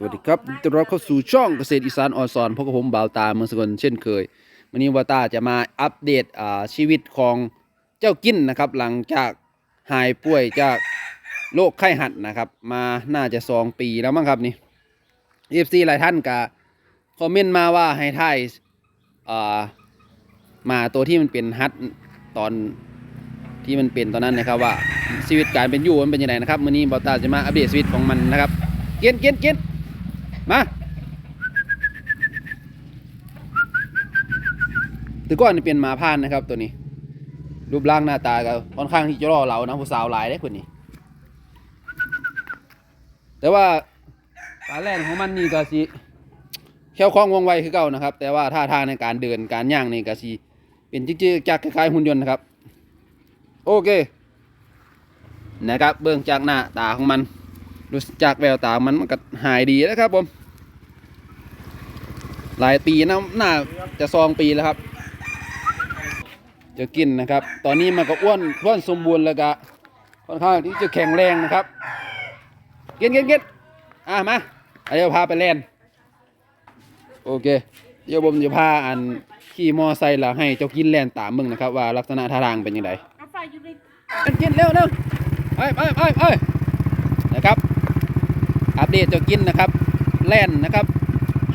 สวัสดีครับต้อนรับเข้าสู่ช่องเกษตรอีสานออนซอนพบกับผมบ่าวตาเมืองสกลเช่นเคย วันนี้บ่าวตาจะมาอัปเดตชีวิตของเจ้ากินนะครับ หลังจากหายป่วยจากโรคไข้หัดนะครับ มาน่าจะสองปีแล้วมั้งครับนี่เอฟซีหลายท่านก็คอมเมนต์มาว่าให้ถ่ายมาตัวที่มันเป็นฮัดตอนที่มันเป็นตอนนั้นนะครับว่าชีวิตการเป็นอยู่มันเป็นยังไงนะครับวันนี้บ่าวตาจะมาอัปเดตชีวิตของมันนะครับเกินเกินเกิน มาแตัวก่อนนี่เป็นหมาพานนะครับตัวนี้ รูปร่างหน้าตาก็ค่อนข้างที่จะล่อเรานะผู้สาวหลายได้คนนี้ แต่ว่าการแล่นของมันนี่ก็สิแค่คล่องว่องไวคือเก่านะครับ แต่ว่าท่าทางในการเดินการย่างนี่ก็สิเป็นจื้อๆจากคล้ายๆหุ่นยนต์นะครับ โอเค นะครับ เบื้องจากหน้าตาของมันดูจากแววตามันมันก็หายดีนะครับผม หลายปีนะน่าจะซองปีแล้วครับ จะกินนะครับ ตอนนี้มันก็อ้วนอ้วนสมบูรณ์แล้วก็ค่อนข้างที่จะแข็งแรงนะครับกินกินกินอะมาเดี๋ยวพาไปเล่นโอเคเดี๋ยวผมจะพาอันขี่มอไซค์ล้วให้เจ้ากินแล่นตามมึงนะครับ ว่าลักษณะท่าทางเป็นยังไงเอาไฟอยู่นกินกินเร็วเร็วไปไปไปไปนะครับอัปเดตเจ้ากินนะครับแล่นนะครับ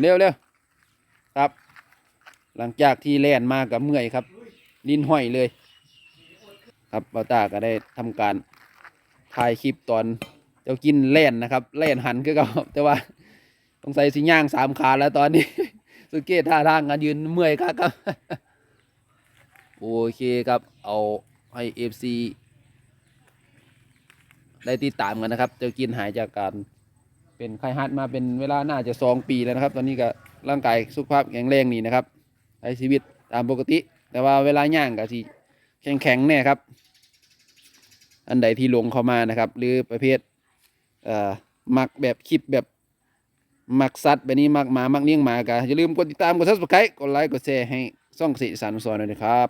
เร็วเร็วครับ หลังจากที่แล่นมากับเมื่อยครับลิ้นห้อยเลย ครับเบาตาก็ได้ทำการถ่ายคลิปตอนเจ้ากินแล่นนะครับแล่นหันก็ก่าแต่ว่าสงสัยสิย่างสามขาแล้วตอนนี้ สุเกตท่าทางการยืนเมื่อยครับครับโอเคครับเอาให้เอฟซีได้ติดตามกันนะครับ เจะกินหายจากการ เป็นไข้ฮัดมาเป็นเวลาน่าจะสองปีแล้วนะครับ ตอนนี้ก็ร่างกายสุขภาพแข็งแรงนี่นะครับใช้ชีวิตตามปกติ แต่ว่าเวลาย่างก็สิแข็งแข็งๆเนี่ยครับ อันใดที่ลงเข้ามานะครับ หรือประเภทเอ่อมักแบบคลิปแบบมักสัตว์แบบนี้มักหมามักเลี้ยงหมาก็อย่าลืมกดติดตามกด subscribe กดไลค์กดแชร์ให้ช่องสิสันสอนด้วยนะครับ